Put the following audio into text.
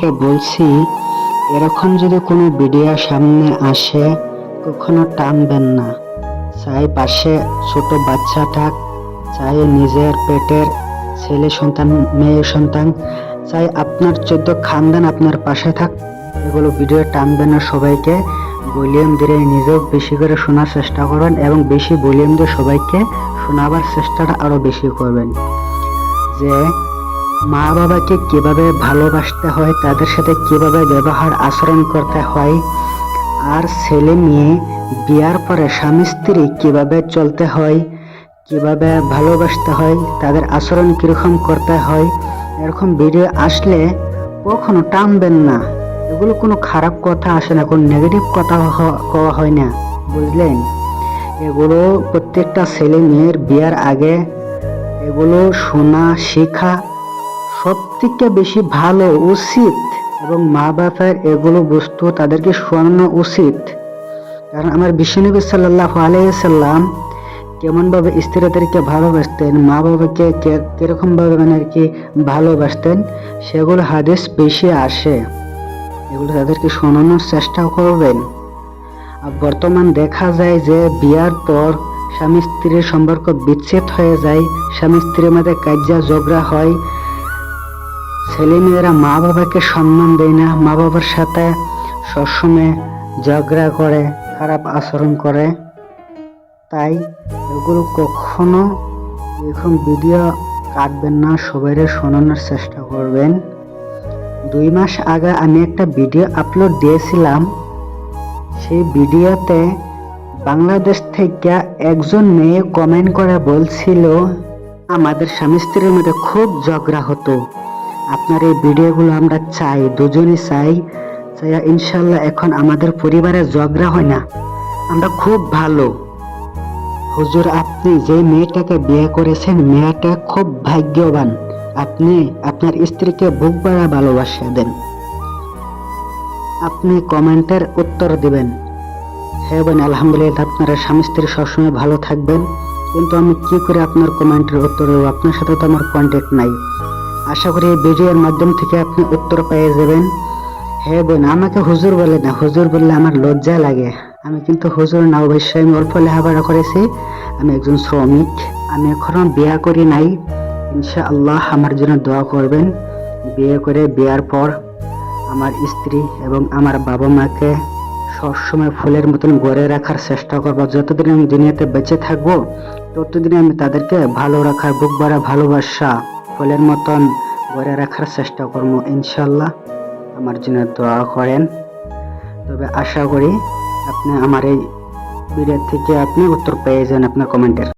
আপনাকে বলছি, এরকম যদি কোনো ভিডিও সামনে আসে, কখনো টানবেন না। চাই পাশে ছোট বাচ্চা থাক, চাই নিজের পেটের ছেলে সন্তান, মেয়ে সন্তান, চাই আপনার চোদ্দ খানদান আপনার পাশে থাক। এগুলো ভিডিও টানবেন না সবাইকে। ভলিউম দিয়ে নিজেও বেশি করে শোনার চেষ্টা করবেন এবং বেশি ভলিউম দিয়ে সবাইকে শোনাবার চেষ্টাটা আরও বেশি করবেন। যে মা বাবাকে কীভাবে ভালোবাসতে হয়, তাদের সাথে কীভাবে ব্যবহার আচরণ করতে হয়, আর ছেলে মেয়ে বিয়ার পরে স্বামী স্ত্রী কীভাবে চলতে হয়, কীভাবে ভালোবাসতে হয়, তাদের আচরণ কীরকম করতে হয়, এরকম ভিডিও আসলে কখনো টানবেন না। এগুলো কোনো খারাপ কথা আসে না, কোনো নেগেটিভ কথা কওয়া হয় না, বুঝলেন? এগুলো প্রত্যেকটা ছেলে মেয়ের বিয়ার আগে এগুলো শোনা, শেখা সব থেকে বেশি ভালো উচিত এবং মা বাবার এগুলো বস্তু তাদেরকে শোনানো উচিত। কারণ আমার বিশ্বনবী সাল্লাহ আলাইসাল্লাম কেমনভাবে স্ত্রীদেরকে ভালোবাসতেন, মা বাবাকে কিরকমভাবে মানে আর কি ভালোবাসতেন, সেগুলো হাদিস বেশি আসে। এগুলো তাদেরকে শোনানোর চেষ্টা করবেন। আর বর্তমান দেখা যায় যে বিয়ার পর স্বামী স্ত্রীর সম্পর্ক বিচ্ছেদ হয়ে যায় স্বামী স্ত্রীর মধ্যে কাজ্যা ঝগড়া হয় ছেলে মেয়েরা মা বাবাকে সম্মান দেয় না, মা বাবার সাথে সবসময় ঝগড়া করে, খারাপ আচরণ করে। তাই এগুলো কখনো এরকম ভিডিও কাটবেন না সবাইরে শোনানোর চেষ্টা করবেন। দুই মাস আগে আমি একটা ভিডিও আপলোড দিয়েছিলাম। সেই ভিডিওতে বাংলাদেশ থেকে একজন মেয়ে কমেন্ট করে বলছিল, আমাদের স্বামী স্ত্রীর মধ্যে খুব ঝগড়া হতো। আপনার এই ভিডিওগুলো আমরা চাই, দুজনই চাই ইনশাল্লাহ এখন আমাদের পরিবারে ঝগড়া হয় না। আমরা খুব ভালো। হুজুর, আপনি যে মেয়েটাকে বিয়ে করেছেন, মেয়েটা খুব ভাগ্যবান। আপনি আপনার স্ত্রীকে বুক বাড়া ভালোবাসা দেন। আপনি কমেন্টের উত্তর দিবেন। হ্যাঁ বোন, আলহামদুলিল্লাহ আপনারা স্বামী স্ত্রী সবসময় ভালো থাকবেন। কিন্তু আমি কি করে আপনার কমেন্টের উত্তর দেবো? আপনার সাথে তো আমার কন্ট্যাক্ট নাই। আশা করি ভিডিওর মাধ্যম থেকে আপনি উত্তর পেয়ে যাবেন। হ্যাঁ বোন, আমাকে হুজুর বলে না, হুজুর বললে আমার লজ্জা লাগে। আমি কিন্তু হুজুর না, অবশ্যই আমি অল্প লেখাপড়া করেছি। আমি একজন শ্রমিক, আমি এখনও বিয়া করি নাই। ইনশা আল্লাহ আমার জন্য দোয়া করবেন। বিয়ে করে বিয়ার পর আমার স্ত্রী এবং আমার বাবা মাকে সবসময় ফুলের মতন গড়ে রাখার চেষ্টা করব। যতদিন আমি দুনিয়াতে বেঁচে থাকব, ততদিন আমি তাদেরকে ভালো রাখার বুক ভরা ভালোবাসা ফুলের মতন গড়ে রাখার চেষ্টা করব ইনশাল্লাহ আমার জন্য দোয়া করেন। তবে আশা করি আপনি আমার এই ভিডিও থেকে আপনি উত্তর পেয়ে যান আপনার কমেন্টের